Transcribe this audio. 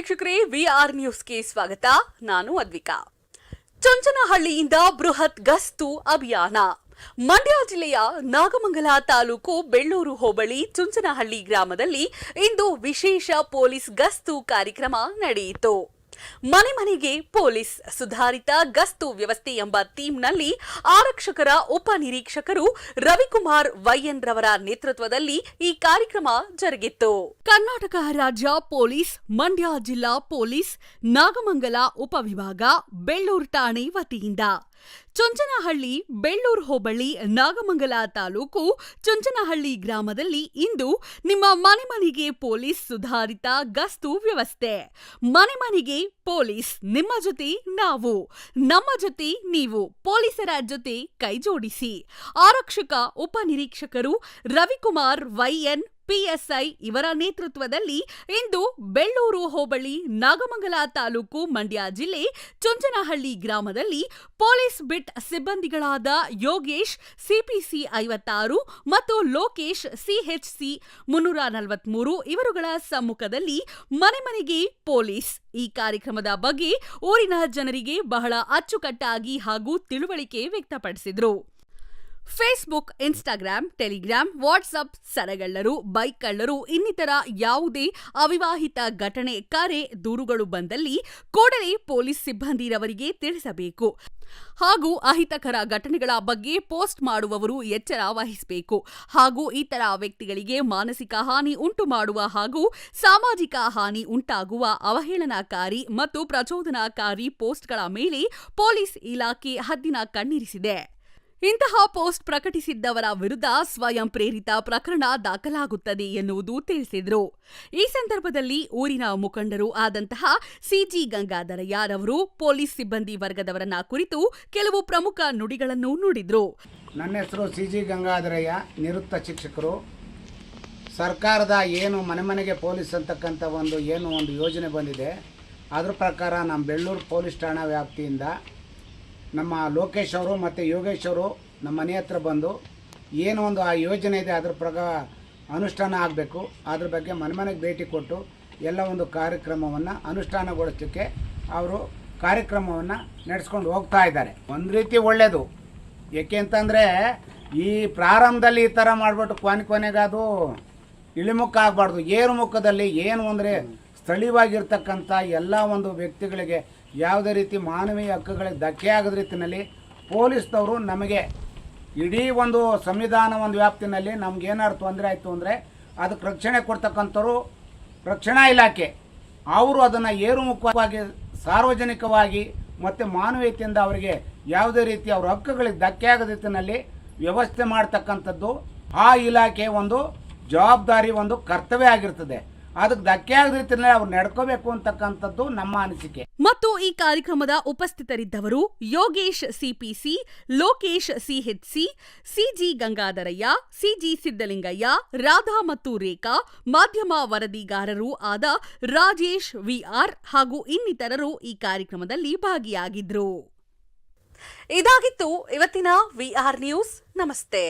ವೀಕ್ಷಕರೇ ವಿಆರ್ ನ್ಯೂಸ್ಗೆ ಸ್ವಾಗತ. ನಾನು ಅದ್ವಿಕಾ. ಚುಂಚನಹಳ್ಳಿಯಿಂದ ಬೃಹತ್ ಗಸ್ತು ಅಭಿಯಾನ. ಮಂಡ್ಯ ಜಿಲ್ಲೆಯ ನಾಗಮಂಗಲ ತಾಲೂಕು ಬೆಳ್ಳೂರು ಹೋಬಳಿ ಚುಂಚನಹಳ್ಳಿ ಗ್ರಾಮದಲ್ಲಿ ಇಂದು ವಿಶೇಷ ಪೊಲೀಸ್ ಗಸ್ತು ಕಾರ್ಯಕ್ರಮ ನಡೆಯಿತು. ಮನೆ ಮನೆಗೆ ಪೊಲೀಸ್ ಸುಧಾರಿತ ಗಸ್ತು ವ್ಯವಸ್ಥೆ ಎಂಬ ಥೀಮ್ನಲ್ಲಿ ಆರಕ್ಷಕರ ಉಪನಿರೀಕ್ಷಕರು ರವಿಕುಮಾರ್ ವೈಎನ್ ರವರ ನೇತೃತ್ವದಲ್ಲಿ ಈ ಕಾರ್ಯಕ್ರಮ ಜರುಗಿತ್ತು. ಕರ್ನಾಟಕ ರಾಜ್ಯ ಪೊಲೀಸ್, ಮಂಡ್ಯ ಜಿಲ್ಲಾ ಪೊಲೀಸ್, ನಾಗಮಂಗಲ ಉಪವಿಭಾಗ, ಬೆಳ್ಳೂರು ಠಾಣೆ ವತಿಯಿಂದ. ಚುಂಚನಹಳ್ಳಿ ಬೆಳ್ಳೂರು ಹೋಬಳಿ, ನಾಗಮಂಗಲ ತಾಲೂಕು ಚುಂಚನಹಳ್ಳಿ ಗ್ರಾಮದಲ್ಲಿ ಇಂದು ನಿಮ್ಮ ಮನೆ ಮನೆಗೆ ಪೊಲೀಸ್ ಸುಧಾರಿತ ಗಸ್ತು ವ್ಯವಸ್ಥೆ. ಮನೆ ಮನೆಗೆ ಪೊಲೀಸ್, ನಿಮ್ಮ ಜೊತೆ ನಾವು. ನಮ್ಮ ಜೊತೆ ನೀವು ಪೊಲೀಸರ ಜೊತೆ ಕೈಜೋಡಿಸಿ. ಆರಕ್ಷಕ ಉಪನಿರೀಕ್ಷಕರು ರವಿಕುಮಾರ್ ವೈಎನ್ ಪಿಎಸ್ಐ ಇವರ ನೇತೃತ್ವದಲ್ಲಿ ಇಂದು ಬೆಳ್ಳೂರು ಹೋಬಳಿ ನಾಗಮಂಗಲ ತಾಲೂಕು ಮಂಡ್ಯ ಜಿಲ್ಲೆ ಚುಂಚನಹಳ್ಳಿ ಗ್ರಾಮದಲ್ಲಿ ಪೊಲೀಸ್ ಬಿಟ್ ಸಿಬ್ಬಂದಿಗಳಾದ ಯೋಗೇಶ್, ಸಿಪಿಸಿ ಐವತ್ತಾರು ಮತ್ತು ಲೋಕೇಶ್, ಸಿಎಚ್ಸಿ ಮುನ್ನೂರ ನಲವತ್ಮೂರು ಇವರುಗಳ ಸಮ್ಮುಖದಲ್ಲಿ ಮನೆ ಮನೆಗೆ ಪೊಲೀಸ್. ಈ ಕಾರ್ಯಕ್ರಮದ ಬಗ್ಗೆ ಊರಿನ ಜನರಿಗೆ ಬಹಳ ಅಚ್ಚುಕಟ್ಟಾಗಿ ಹಾಗೂ ತಿಳುವಳಿಕೆ ವ್ಯಕ್ತಪಡಿಸಿದರು. ಫೇಸ್ಬುಕ್ ಇನ್ಸ್ಟಾಗ್ರಾಂ ಟೆಲಿಗ್ರಾಂ ವಾಟ್ಸಪ್ ಸರಗಳ್ಳರು ಬೈಕ್ ಕಳ್ಳರು ಇನ್ನಿತರ ಯಾವುದೇ ಅವಿವಾಹಿತ ಘಟನೆ, ಕರೆ, ದೂರುಗಳು ಬಂದಲ್ಲಿ ಕೂಡಲೇ ಪೊಲೀಸ್ ಸಿಬ್ಬಂದಿರವರಿಗೆ ತಿಳಿಸಬೇಕು. ಹಾಗೂ ಅಹಿತಕರ ಘಟನೆಗಳ ಬಗ್ಗೆ ಪೋಸ್ಟ್ ಮಾಡುವವರು ಎಚ್ಚರ ವಹಿಸಬೇಕು. ಹಾಗೂ ಇತರ ವ್ಯಕ್ತಿಗಳಿಗೆ ಮಾನಸಿಕ ಹಾನಿ ಉಂಟು ಮಾಡುವ ಹಾಗೂ ಸಾಮಾಜಿಕ ಹಾನಿ ಉಂಟಾಗುವ ಅವಹೇಳನಕಾರಿ ಮತ್ತು ಪ್ರಚೋದನಾಕಾರಿ ಪೋಸ್ಟ್ಗಳ ಮೇಲೆ ಪೊಲೀಸ್ ಇಲಾಖೆ ಹದ್ದಿನ ಕಣ್ಣಿರಿಸಿದೆ. ಇಂತಹ ಪೋಸ್ಟ್ ಪ್ರಕಟಿಸಿದ್ದವರ ವಿರುದ್ಧ ಸ್ವಯಂ ಪ್ರೇರಿತ ಪ್ರಕರಣ ದಾಖಲಾಗುತ್ತದೆ ಎನ್ನುವುದು ತಿಳಿಸಿದರು. ಈ ಸಂದರ್ಭದಲ್ಲಿ ಊರಿನ ಮುಖಂಡರು ಆದಂತಹ ಸಿಜಿ ಗಂಗಾಧರಯ್ಯರವರು ಪೊಲೀಸ್ ಸಿಬ್ಬಂದಿ ವರ್ಗದವರನ್ನ ಕುರಿತು ಕೆಲವು ಪ್ರಮುಖ ನುಡಿಗಳನ್ನು ನುಡಿದ್ರು. ನನ್ನ ಹೆಸರು ಸಿಜಿ ಗಂಗಾಧರಯ್ಯ, ನಿವೃತ್ತ ಶಿಕ್ಷಕರು. ಸರ್ಕಾರದ ಏನು ಮನೆ ಮನೆಗೆ ಪೊಲೀಸ್ ಅಂತಕ್ಕಂಥ ಒಂದು ಏನು ಒಂದು ಯೋಜನೆ ಬಂದಿದೆ, ಅದ್ರ ಪ್ರಕಾರ ನಮ್ಮ ಬೆಳ್ಳೂರು ಪೊಲೀಸ್ ಠಾಣಾ ವ್ಯಾಪ್ತಿಯಿಂದ ನಮ್ಮ ಲೋಕೇಶ್ ಅವರು ಮತ್ತು ಯೋಗೇಶ್ ಅವರು ನಮ್ಮ ಮನೆ ಹತ್ರ ಬಂದು ಏನು ಒಂದು ಆ ಯೋಜನೆ ಇದೆ, ಅದ್ರ ಪ್ರಕಾರ ಅನುಷ್ಠಾನ ಆಗಬೇಕು. ಅದ್ರ ಬಗ್ಗೆ ಮನೆ ಮನೆಗೆ ಭೇಟಿ ಕೊಟ್ಟು ಎಲ್ಲ ಒಂದು ಕಾರ್ಯಕ್ರಮವನ್ನು ಅನುಷ್ಠಾನಗೊಳಿಸೋಕ್ಕೆ ಅವರು ಕಾರ್ಯಕ್ರಮವನ್ನು ನಡೆಸ್ಕೊಂಡು ಹೋಗ್ತಾ ಇದ್ದಾರೆ. ಒಂದು ರೀತಿ ಒಳ್ಳೆಯದು ಏಕೆ ಅಂತಂದರೆ ಈ ಪ್ರಾರಂಭದಲ್ಲಿ ಈ ಥರ ಮಾಡಿಬಿಟ್ಟು ಕೊನೆ ಕೊನೆಗೆ ಅದು ಇಳಿಮುಖ ಆಗಬಾರ್ದು. ಏರು ಮುಖದಲ್ಲಿ ಏನು ಅಂದರೆ ಸ್ಥಳೀಯವಾಗಿರ್ತಕ್ಕಂಥ ಎಲ್ಲ ಒಂದು ವ್ಯಕ್ತಿಗಳಿಗೆ ಯಾವುದೇ ರೀತಿ ಮಾನವೀಯ ಹಕ್ಕುಗಳಿಗೆ ಧಕ್ಕೆ ಆಗದ ರೀತಿಯಲ್ಲಿ ಪೊಲೀಸ್ನವರು ನಮಗೆ ಇಡೀ ಒಂದು ಸಂವಿಧಾನ ಒಂದು ವ್ಯಾಪ್ತಿನಲ್ಲಿ ನಮ್ಗೇನಾದ್ರು ತೊಂದರೆ ಆಯಿತು ಅಂದರೆ ಅದಕ್ಕೆ ರಕ್ಷಣೆ ಕೊಡ್ತಕ್ಕಂಥವ್ರು ರಕ್ಷಣಾ ಇಲಾಖೆ. ಅವರು ಅದನ್ನು ಏರುಮುಖವಾಗಿ, ಸಾರ್ವಜನಿಕವಾಗಿ ಮತ್ತು ಮಾನವೀಯತೆಯಿಂದ ಅವರಿಗೆ ಯಾವುದೇ ರೀತಿ ಅವ್ರ ಹಕ್ಕುಗಳಿಗೆ ಧಕ್ಕೆ ಆಗದ ರೀತಿಯಲ್ಲಿ ವ್ಯವಸ್ಥೆ ಮಾಡ್ತಕ್ಕಂಥದ್ದು ಆ ಇಲಾಖೆ ಒಂದು ಜವಾಬ್ದಾರಿ, ಒಂದು ಕರ್ತವ್ಯ ಆಗಿರ್ತದೆ. ಅದಕ್ಕೆ ಧಕ್ಕೆ ಆಗದ ರೀತಿಯಲ್ಲಿ ಅವ್ರು ನಡ್ಕೋಬೇಕು ಅಂತಕ್ಕಂಥದ್ದು ನಮ್ಮ ಅನಿಸಿಕೆ. ಮತ್ತು ಈ ಕಾರ್ಯಕ್ರಮದ ಉಪಸ್ಥಿತರಿದ್ದವರು Yogesh CPC Lokesh CHC CG Gangadharaiah CG Siddalingaiah Radha ಮತ್ತು ರೇಖಾ, ಮಾಧ್ಯಮ ವರದಿಗಾರರು ಆದ ರಾಜೇಶ್ ವಿಆರ್ ಹಾಗೂ ಇನ್ನಿತರರು ಈ ಕಾರ್ಯಕ್ರಮದಲ್ಲಿ ಭಾಗಿಯಾಗಿದ್ರು. ಇದಾಗಿತ್ತು ಇವತ್ತಿನ ವಿಆರ್ ನ್ಯೂಸ್. ನಮಸ್ತೆ.